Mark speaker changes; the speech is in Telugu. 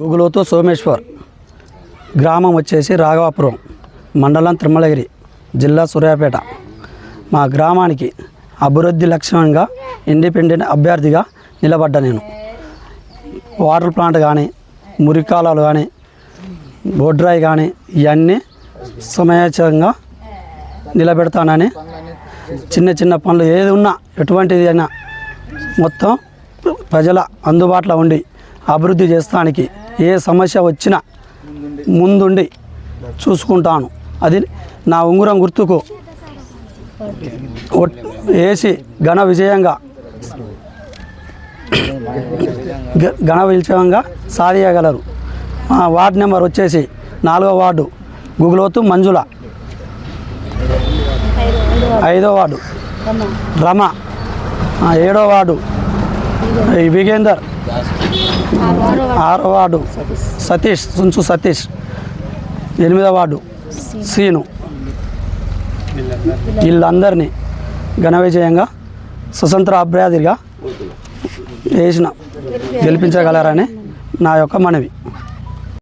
Speaker 1: గూగులోతో సోమేశ్వర్ గ్రామం వచ్చేసి రాఘవాపురం మండలం తిరుమలగిరి జిల్లా సూర్యాపేట. మా గ్రామానికి అభివృద్ధి లక్ష్యంగా ఇండిపెండెంట్ అభ్యర్థిగా నిలబడ్డా నేను. వాటర్ ప్లాంట్ కానీ మురికాలాలు కానీ బొడ్రాయి కానీ ఇవన్నీ సమయోచితంగా నిలబెడతానని చిన్న చిన్న పనులు ఏది ఉన్నా ఎటువంటిది అయినా మొత్తం ప్రజల అందుబాటులో ఉండి అభివృద్ధి చేస్తానికి ఏ సమస్య వచ్చినా ముందుండి చూసుకుంటాను. అది నా ఉంగరం గుర్తుకు వేసి ఘన విజయంగా ఘన విజయంగా సాధించగలరు వార్డు నెంబర్ వచ్చేసి నాలుగో వార్డు గుగులోతు మంజుల. ఐదో వార్డు రమ. ఏడో వార్డు విగేందర్. ఆరో వార్డు. సతీష్ సుంచు సతీష్. ఎనిమిదో వార్డు. సీను. వీళ్ళందరినీ ఘన విజయంగా స్వతంత్ర అభ్యర్థిగా వేసిన గెలిపించగలరని నా యొక్క మనవి.